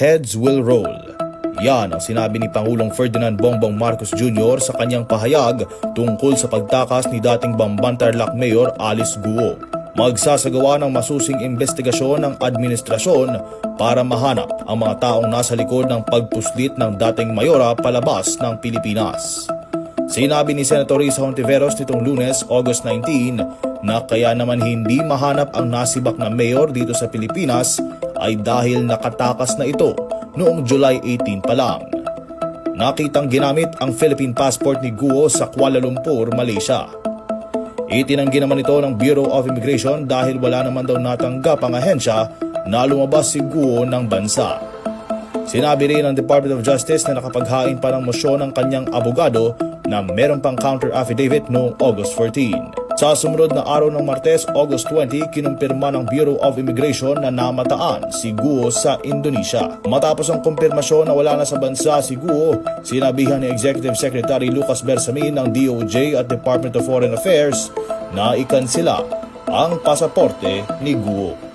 heads will roll. Yan ang sinabi ni Pangulong Ferdinand Bongbong Marcos Jr. sa kanyang pahayag tungkol sa pagtakas ni dating Bambantarlac Mayor Alice Guo. Magsasagawa ng masusing investigasyon ng administrasyon para mahanap ang mga taong nasa likod ng pagpuslit ng dating mayora palabas ng Pilipinas. Sinabi ni Senator Risa Hontiveros nitong lunes, August 19, na kaya naman hindi mahanap ang nasibak na mayor dito sa Pilipinas ay dahil nakatakas na ito noong July 18 pa lang. Nakitang ginamit ang Philippine passport ni Guo sa Kuala Lumpur, Malaysia. Itinanggi naman ito ng Bureau of Immigration dahil wala naman daw natanggap ang ahensya na lumabas si Guo ng bansa. Sinabi rin ng Department of Justice na nakapaghain pa ng mosyon ng kanyang abogado na meron pang counter affidavit noong August 14. Sa sumunod na araw ng Martes, August 20, kinumpirma ng Bureau of Immigration na namataan si Guo sa Indonesia. Matapos ang kumpirmasyon na wala na sa bansa si Guo, sinabihan ni Executive Secretary Lucas Bersamin ng DOJ at Department of Foreign Affairs na ikansila ang pasaporte ni Guo.